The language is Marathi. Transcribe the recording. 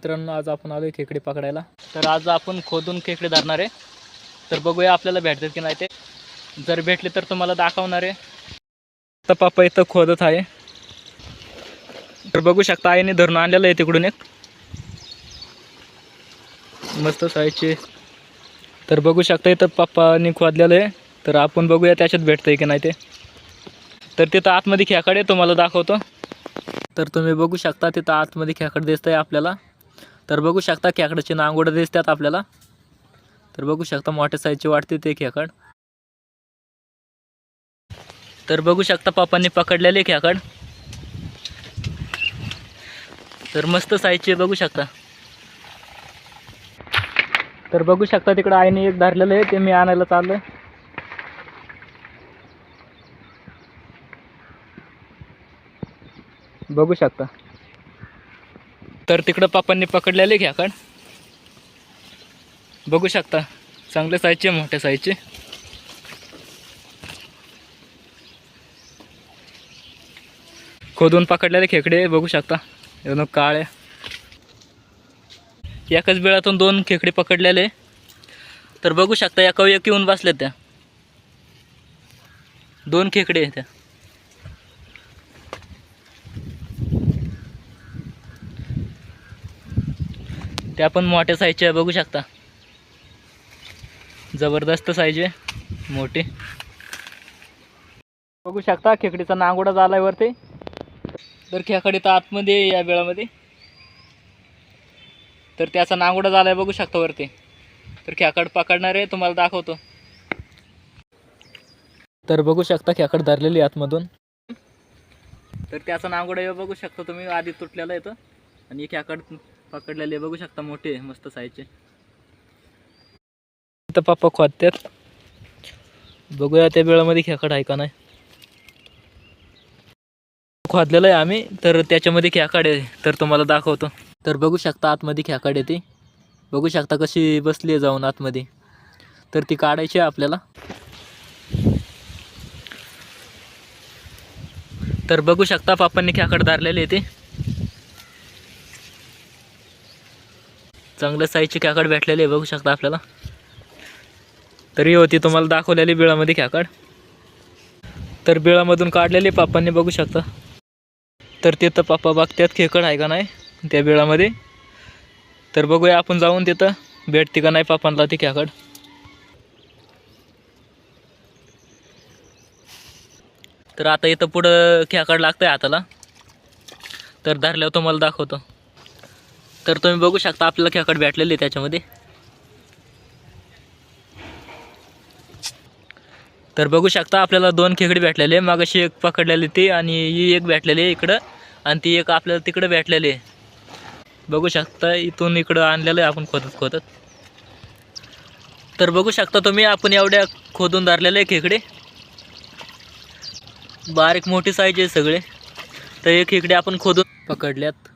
मित्रांनो आज आपण आलो खेकडे पकडायला. तर आज आपण खोदून खेकडे धरणार आहे. तर बघूया आपल्याला भेटतात की नाही ते. जर भेटले तर तुम्हाला दाखवणार आहे. तर पप्पा इथं खोदत आहे. तर बघू शकता आईने धरून आणलेलं आहे तिकडून एक. मस्त सायचे तर बघू शकता इथं पप्पानी खोदलेलं आहे. तर आपण बघूया त्याच्यात भेटतंय की नाही ते. तर तिथं आतमध्ये खेकडे तुम्हाला दाखवतो. तर तुम्ही बघू शकता तिथं आतमध्ये खेकड दिसतंय आपल्याला. तर बघू शकता खेकडाची नांगोडं दिसतात आपल्याला. तर बघू शकता मोठ्या साईजचे वाटते ते खेकड. तर बघू शकता पप्पांनी पकडलेले खेकड. तर मस्त साईजचे बघू शकता. तर बघू शकता तिकडं आईने एक धरलेलं आहे ते मी आणायला चाललं बघू शकता. तर तिकडं पापांनी पकडलेले घ्याकड बघू शकता चांगले साईजचे मोठ्या साईजचे खोदून पकडलेले खेकडे बघू शकता. एकदम काळ्या एकाच वेळातून दोन खेकडे पकडलेले. तर बघू शकता एका एक येऊन बसल्या त्या. दोन खेकडे आहेत त्या. त्या पण मोठ्या साईजच्या आहे, बघू शकता. जबरदस्त साईज आहे मोठी. बघू शकता खेकडीचा नांगोडा झालाय वरती. तर खेकडी तर आतमध्ये या वेळामध्ये तर त्याचा नांगोडा झालाय बघू शकता वरती. तर खेकड पकडणार आहे तुम्हाला दाखवतो. तर बघू शकता खेकड धरलेली आहे आतमधून. तर त्याचा नांगोडा हे बघू शकता तुम्ही आधी तुटलेला येतो आणि खेकड पकडलेले बघू शकता मोठे मस्त साईजचे. तर पप्पा खोदत्यात बघूया त्या वेळामध्ये खेकड आहे का नाही. खोदलेलं आहे आम्ही तर त्याच्यामध्ये खेकड आहे तर तुम्हाला दाखवतो. तर बघू शकता आतमध्ये खेकड आहे ती. बघू शकता कशी बसली आहे जाऊन आतमध्ये. तर ती काढायची आहे आपल्याला. तर बघू शकता पापांनी खेकड धारलेले आहे चांगल्या साईजची खेकड भेटलेली आहे बघू शकता आपल्याला. तरी होती तुम्हाला दाखवलेली बिळामध्ये खेकड तर बिळामधून काढलेली पापांनी बघू शकता. तर तिथं पापा बघतात खेकड आहे का नाही त्या बिळामध्ये. तर बघूया आपण जाऊन तिथं भेटते का नाही पापांना ती खेकड तर आता इथं पुढं खेकड लागतंय हाताला. तर धरल्यावर तुम्हाला दाखवतो. तर तुम्ही बघू शकता आपल्याला खेकड भेटलेली आहे त्याच्यामध्ये. तर बघू शकता आपल्याला दोन खेकडे भेटलेले आहे. मागाशी एक पकडलेली ती आणि ही एक भेटलेली आहे इकडं. आणि ती एक आपल्याला तिकडं भेटलेली आहे. बघू शकता इथून इकडं आणलेलं आहे आपण खोदत खोदत. तर बघू शकता तुम्ही आपण एवढ्या खोदून धरलेले आहे खेकडे. बारीक मोठी साईज आहे सगळे. तर हे खेकडे आपण खोदून पकडल्यात.